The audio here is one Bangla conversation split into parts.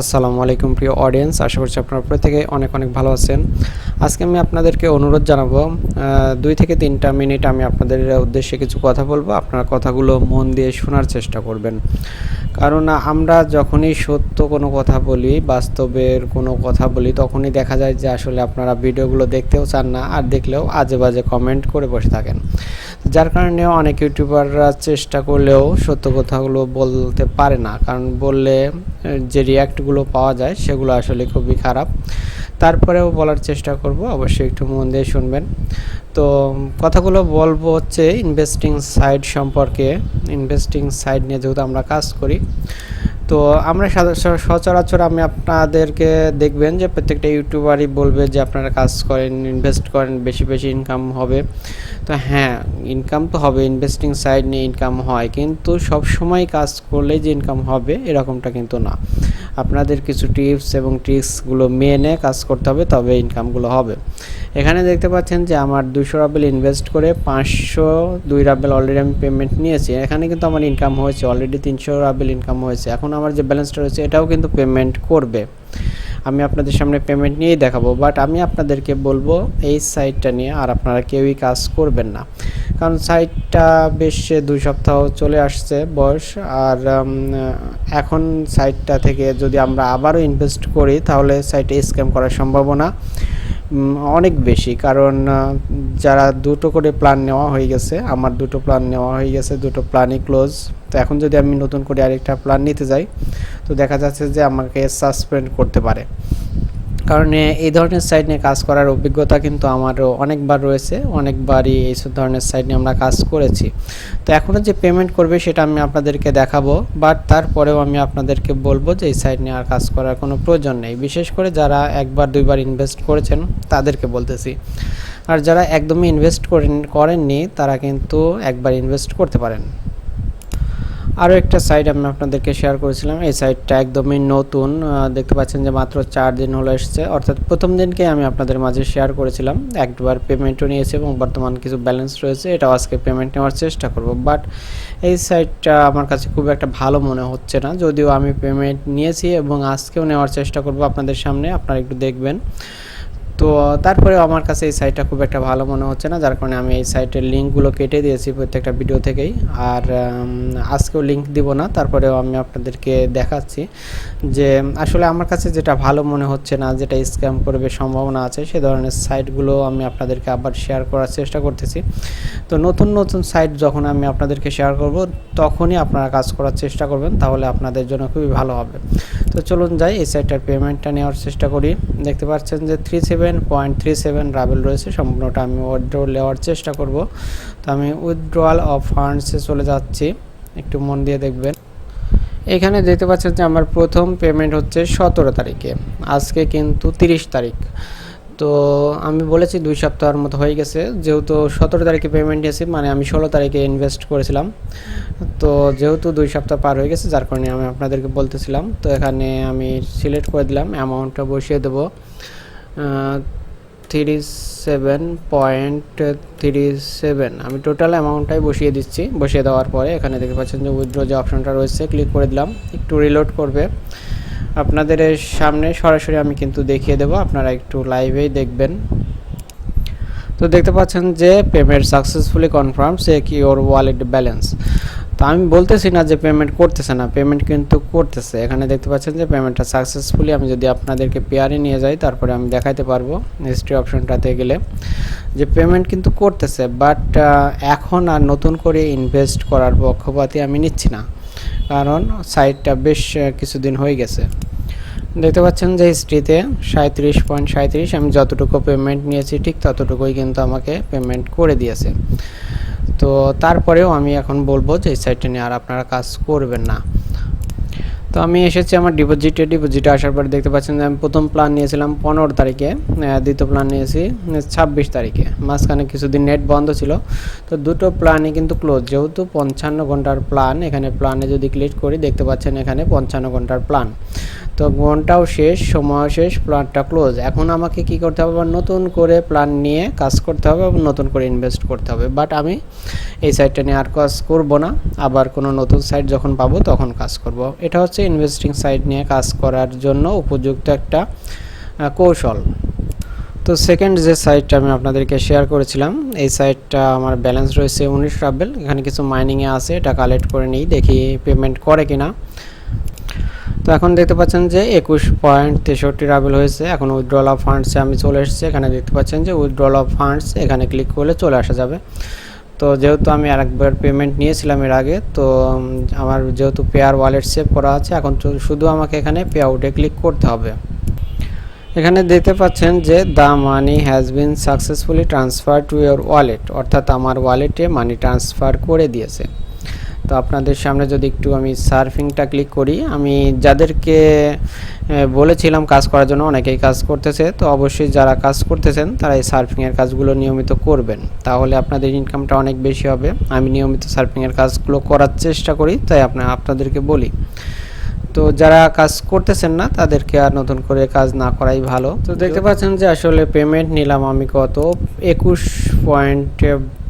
আসসালামু আলাইকুম প্রিয় অডিয়েন্স আশা করছি আপনারা প্রত্যেকে অনেক অনেক ভালো আছেন। আজকে আমি আপনাদেরকে অনুরোধ জানাব দুই থেকে তিনটা মিনিট আমি আপনাদের উদ্দেশ্যে কিছু কথা বলব। আপনারা কথাগুলো মন দিয়ে শোনার চেষ্টা করবেন। কারণ আমরা যখনই সত্য কোনো কথা বলি, বাস্তবের কোনো কথা বলি, তখনই দেখা যায় যে আসলে আপনারা ভিডিওগুলো দেখতেও চান না, আর দেখলেও আজে বাজে কমেন্ট করে বসে থাকেন। যার কারণে অনেক ইউটিউবাররা চেষ্টা করলেও সত্য কথাগুলো বলতে পারে না। কারণ বললে যে রিয়াক্টগুলো পাওয়া যায়, সেগুলো আসলে খুবই খারাপ। তারপরেও বলার চেষ্টা করব, অবশ্যই একটু মন দিয়ে শুনবেন। তো কথাগুলো বলব হচ্ছে ইনভেস্টিং সাইট সম্পর্কে। ইনভেস্টিং সাইট নিয়ে যেহেতু আমরা কাজ করি, তো আমরা সচরাচর আমি আপনাদেরকে দেখবেন যে প্রত্যেকটা ইউটিউবারই বলবে যে আপনারা কাজ করেন ইনভেস্ট করেন, বেশি বেশি ইনকাম হবে। তো হ্যাঁ ইনকাম তো হবে ইনভেস্টিং সাইড নিয়ে ইনকাম হয়, কিন্তু সব সময় কাজ করলে যে ইনকাম হবে, এরকমটা কিন্তু না। আপনাদের কিছু টিপস এবং ট্রিক্সগুলো মেনে কাজ করতে হবে, তবে ইনকামগুলো হবে। এখানে দেখতে পাচ্ছেন যে আমার দুশো রাবেল ইনভেস্ট করে পাঁচশো দুই রাবেল অলরেডি আমি পেমেন্ট নিয়েছি। এখানে কিন্তু আমার ইনকাম হয়েছে অলরেডি তিনশো রাবেল ইনকাম হয়েছে। এখন আমার যে ব্যালেন্সটা রয়েছে, এটাও কিন্তু পেমেন্ট করবে। আমি আপনাদের সামনে পেমেন্ট নিয়েই দেখাবো বাট আমি আপনাদেরকে বলব, এই সাইটটা নিয়ে আর আপনারা কেউই কাজ করবেন না। কারণ সাইটটা বেশ দুই সপ্তাহ চলে আসছে বয়স। আর এখন সাইটটা থেকে যদি আমরা আবারও ইনভেস্ট করি, তাহলে সাইটে স্ক্যাম করার সম্ভাবনা অনেক বেশি। কারণ, যারা দুটো করে প্ল্যান নেওয়া হয়ে গেছে, আমার দুটো প্ল্যান নেওয়া হয়ে গেছে, দুটো প্ল্যানই ক্লোজ তো এখন যদি আমি নতুন করে আরেকটা প্ল্যান নিতে যাই, তো দেখা যাচ্ছে যে আমাকে সাসপেন্ড করতে পারে। কারণ এই ধরনের সাইট নিয়ে কাজ করার অভিজ্ঞতা কিন্তু আমারও অনেকবার রয়েছে, অনেকবারই এই ধরনের সাইট নিয়ে আমরা কাজ করেছি। তো এখনও যে পেমেন্ট করবে সেটা আমি আপনাদেরকে দেখাবো বাট তারপরেও আমি আপনাদেরকে বলব যে এই সাইট নিয়ে আর কাজ করার কোনো প্রয়োজন নেই। বিশেষ করে যারা একবার, দুইবার ইনভেস্ট করেছেন, তাদেরকে বলতেছি। আর যারা একদমই ইনভেস্ট করেন, করেননি, তারা কিন্তু একবার ইনভেস্ট করতে পারেন। আরও একটা সাইট আমি আপনাদেরকে শেয়ার করেছিলাম। এই সাইটটা একদমই নতুন দেখতে পাচ্ছেন যে মাত্র চার দিন হলো এসছে। অর্থাৎ প্রথম দিনকে আমি আপনাদের মাঝে শেয়ার করেছিলাম। একবার পেমেন্টও নিয়েছে এবং বর্তমান কিছু ব্যালেন্স রয়েছে, এটাও আজকে পেমেন্ট নেওয়ার চেষ্টা করব। বাট এই সাইটটা আমার কাছে খুব একটা ভালো মনে হচ্ছে না। যদিও আমি পেমেন্ট নিয়েছি এবং আজকেও নেওয়ার চেষ্টা করব আপনাদের সামনে। আপনারা একটু দেখবেন। তো তারপরে আমার কাছে এই সাইটটা খুব একটা ভালো মনে হচ্ছে না, যার কারণে আমি এই সাইটের লিঙ্কগুলো কেটে দিয়েছি প্রত্যেকটা ভিডিও থেকেই। আর আজকেও লিঙ্ক দিব না, তারপরেও আমি আপনাদেরকে দেখাচ্ছি যে, আসলে আমার কাছে যেটা ভালো মনে হচ্ছে না, যেটা স্ক্যাম করবে সম্ভাবনা আছে, সে ধরনের সাইটগুলো আমি আপনাদেরকে আবার শেয়ার করার চেষ্টা করতেছি। তো নতুন নতুন সাইট যখন আমি আপনাদেরকে শেয়ার করব, তখনই আপনারা কাজ করার চেষ্টা করবেন, তাহলে আপনাদের জন্য খুবই ভালো হবে। তো চলুন যাই, এই সাইটটার পেমেন্টটা নেওয়ার চেষ্টা করি। দেখতে পাচ্ছেন যে three seven point three seven ruble রয়েছে, সম্পূর্ণটা আমি উইথড্র নেওয়ার চেষ্টা করব। তো আমি উইথড্রয়াল অফ ফান্ডসে চলে যাচ্ছি, একটু মন দিয়ে দেখবেন। এখানে দেখতে পাচ্ছেন যে আমার প্রথম পেমেন্ট হচ্ছে সতেরো তারিখে, আজকে কিন্তু তিরিশ তারিখ। তো আমি বলেছি দুই সপ্তাহের মতো হয়ে গেছে। যেহেতু সতেরো তারিখে পেমেন্ট নিয়েছি মানে আমি ষোলো তারিখে ইনভেস্ট করেছিলাম। তো যেহেতু দুই সপ্তাহ পার হয়ে গেছে, যার কারণে আমি আপনাদেরকে বলতেছিলাম। তো এখানে আমি সিলেক্ট করে দিলাম অ্যামাউন্টটা বসিয়ে দেবো। Three seven point three seven আমি টোটাল অ্যামাউন্টটাই বসিয়ে দিচ্ছি। বসিয়ে দেওয়ার পরে এখানে দেখতে পাচ্ছেন যে উইথড্র যে অপশনটা রয়েছে ক্লিক করে দিলাম। একটু রিলোড করবে। আপনাদের সামনে সরাসরি আমি কিন্তু দেখিয়ে দেবো। আপনারা একটু লাইভেই দেখবেন। তো দেখতে পাচ্ছেন যে payment successfully confirm check your wallet balance তো আমি বলতেছি না যে পেমেন্ট করতেছে না পেমেন্ট কিন্তু করতেছে। এখানে দেখতে পাচ্ছেন যে পেমেন্টটা সাকসেসফুলি আমি যদি আপনাদেরকে পেয়ারে নিয়ে যাই, তারপরে আমি দেখাইতে পারব হিস্ট্রি অপশনটাতে গেলে যে পেমেন্ট কিন্তু করতেছে বাট এখন আর নতুন করে ইনভেস্ট করার পক্ষপাতি আমি নিচ্ছি না। কারণ সাইটটা বেশ কিছুদিন হয়ে গেছে। দেখতে পাচ্ছেন যে হিস্ট্রিতে সাঁত্রিশ পয়েন্ট সাঁত্রিশ আমি যতটুকু পেমেন্ট নিয়েছি ঠিক ততটুকুই কিন্তু আমাকে পেমেন্ট করে দিয়েছে। তো তারপরেও আমি এখন বলব যে এই সাইটটা নিয়ে আর আপনারা কাজ করবেন না। তো আমি এসেছি আমার ডিপোজিটে। ডিপোজিটে আসার পরে দেখতে পাচ্ছেন যে আমি প্রথম প্ল্যান নিয়েছিলাম পনেরো তারিখে দ্বিতীয় প্ল্যান নিয়েছি ছাব্বিশ তারিখে। মাঝখানে কিছুদিন নেট বন্ধ ছিল। তো দুটো প্ল্যানই কিন্তু ক্লোজ যেহেতু পঞ্চান্ন ঘণ্টার প্ল্যান এখানে প্ল্যানে যদি ক্লিক করি দেখতে পাচ্ছেন এখানে পঞ্চান্ন ঘণ্টার প্ল্যান তো ঘন্টাও শেষ সময় শেষ প্ল্যানটা ক্লোজ এখন আমাকে কি করতে হবে? নতুন করে প্ল্যান নিয়ে কাজ করতে হবে এবং নতুন করে ইনভেস্ট করতে হবে। বাট আমি এই সাইটটা নিয়ে আর কাজ করব না। আবার কোনো নতুন সাইট যখন পাবো তখন কাজ করব। এটা হচ্ছে ইনভেস্টিং সাইট নিয়ে কাজ করার জন্য উপযুক্ত একটা কৌশল। তো সেকেন্ড যে সাইটটা আমি আপনাদেরকে শেয়ার করেছিলাম, এই সাইটটা আমার ব্যালেন্স রয়েছে উনিশ রাবেল এখানে কিছু মাইনিংয়ে আছে, এটা কালেক্ট করে নিই, দেখি পেমেন্ট করে কিনা। তো এখন দেখতে পাচ্ছেন যে একুশ পয়েন্ট তেষট্টি রাবেল হয়েছে। এখন উইথড্রল অফ ফান্ডসে আমি চলে এসেছি। এখানে দেখতে পাচ্ছেন যে উইথড্রল অফ ফান্ডস এখানে ক্লিক করলে চলে আসা যাবে। তো যেহেতু আমি আরেকবার পেমেন্ট নিয়েছিলাম এর আগে, তো আমার যেহেতু পেয়ার ওয়ালেট সেভ করা আছে, এখন শুধু আমাকে এখানে পে আউটে ক্লিক করতে হবে। এখানে দেখতে পাচ্ছেন যে the money has been successfully transfer to your wallet অর্থাৎ আমার ওয়ালেটে মানি ট্রান্সফার করে দিয়েছে। তো আপনাদের সামনে যদি একটু আমি সার্ফিংটা ক্লিক করি, আমি যাদেরকে বলেছিলাম কাজ করার জন্য অনেকেই কাজ করতেছে, তো অবশ্যই যারা কাজ করতেছেন, তারা এই সার্ফিংয়ের কাজগুলো নিয়মিত করবেন। তাহলে আপনাদের ইনকামটা অনেক বেশি হবে। আমি নিয়মিত সার্ফিংয়ের কাজগুলো করার চেষ্টা করি, তাই আপনা, আপনাদেরকে বলি। তো যারা কাজ করতেছেন না, তাদেরকে আর নতুন করে কাজ না করাই ভালো। তো দেখতে পাচ্ছেন যে আসলে পেমেন্ট নিলাম আমি কত? একুশ পয়েন্ট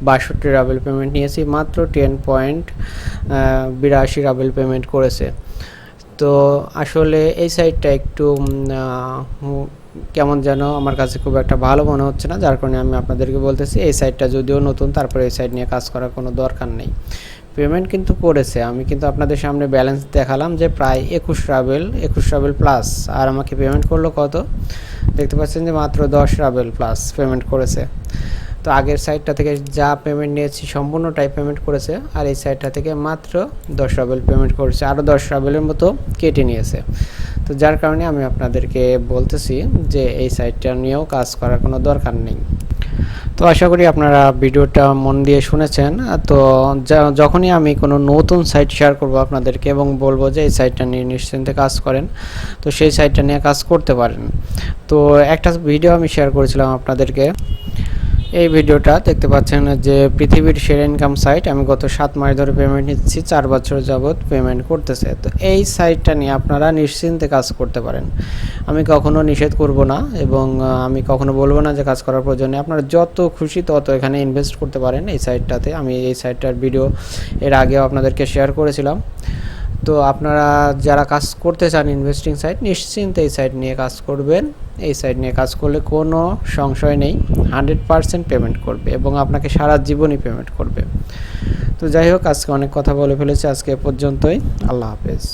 বাষট্টি রাবেল পেমেন্ট নিয়েছি, মাত্র টেন পয়েন্ট বিরাশি রাবেল পেমেন্ট করেছে। তো আসলে এই সাইডটা একটু কেমন যেন আমার কাছে খুব একটা ভালো মনে হচ্ছে না, যার কারণে আমি আপনাদেরকে বলতেছি, এই সাইডটা যদিও নতুন, তারপরে এই সাইড নিয়ে কাজ করার কোনো দরকার নেই। পেমেন্ট কিন্তু করেছে। আমি কিন্তু আপনাদের সামনে ব্যালেন্স দেখালাম যে প্রায় একুশ রাবেল একুশ রাবেল প্লাস আর আমাকে পেমেন্ট করল কত? দেখতে পাচ্ছেন যে মাত্র দশ রাবেল প্লাস পেমেন্ট করেছে। তো আগের সাইডটা থেকে যা পেমেন্ট নিয়েছি সম্পূর্ণটাই পেমেন্ট করেছে। আর এই সাইডটা থেকে মাত্র দশ রাবেল পেমেন্ট করেছে। আরও দশ রাবেলের মতো কেটে নিয়েছে। তো যার কারণে আমি আপনাদেরকে বলতেছি যে এই সাইটটা নিয়েও কাজ করার কোনো দরকার নেই। তো আশা করি আপনারা ভিডিওটা মন দিয়ে শুনেছেন। তো যখনই আমি কোনো নতুন সাইট শেয়ার করব আপনাদেরকে এবং বলব যে এই সাইটটা নিয়ে নিশ্চিন্তে কাজ করেন, তো সেই সাইটটা নিয়ে কাজ করতে পারেন। তো একটা ভিডিও আমি শেয়ার করেছিলাম আপনাদেরকে। এই ভিডিওটা দেখতে পাচ্ছেন যে পৃথিবীর সেরা ইনকাম সাইট আমি গত সাত মাস ধরে পেমেন্ট নিচ্ছি চার বছর যাবৎ পেমেন্ট করতেছে। তো এই সাইটটা নিয়ে আপনারা নিশ্চিন্তে কাজ করতে পারেন। আমি কখনো নিষেধ করব না এবং আমি কখনো বলব না যে কাজ করার প্রয়োজনে আপনারা যত খুশি তত এখানে ইনভেস্ট করতে পারেন এই সাইটটাতে আমি এই সাইটটার ভিডিও এর আগেও আপনাদেরকে শেয়ার করেছিলাম। তো আপনারা যারা কাজ করতে চান ইনভেস্টিং সাইট নিশ্চিন্ত এই সাইট নিয়ে কাজ করবেন। এই সাইট নিয়ে কাজ করলে কোনো সংশয় নেই হান্ড্রেড পারসেন্ট পেমেন্ট করবে এবং আপনাকে সারা জীবনই পেমেন্ট করবে। তো যাই হোক, আজকে অনেক কথা বলে ফেলেছি, আজকে এ পর্যন্তই। আল্লাহ হাফেজ।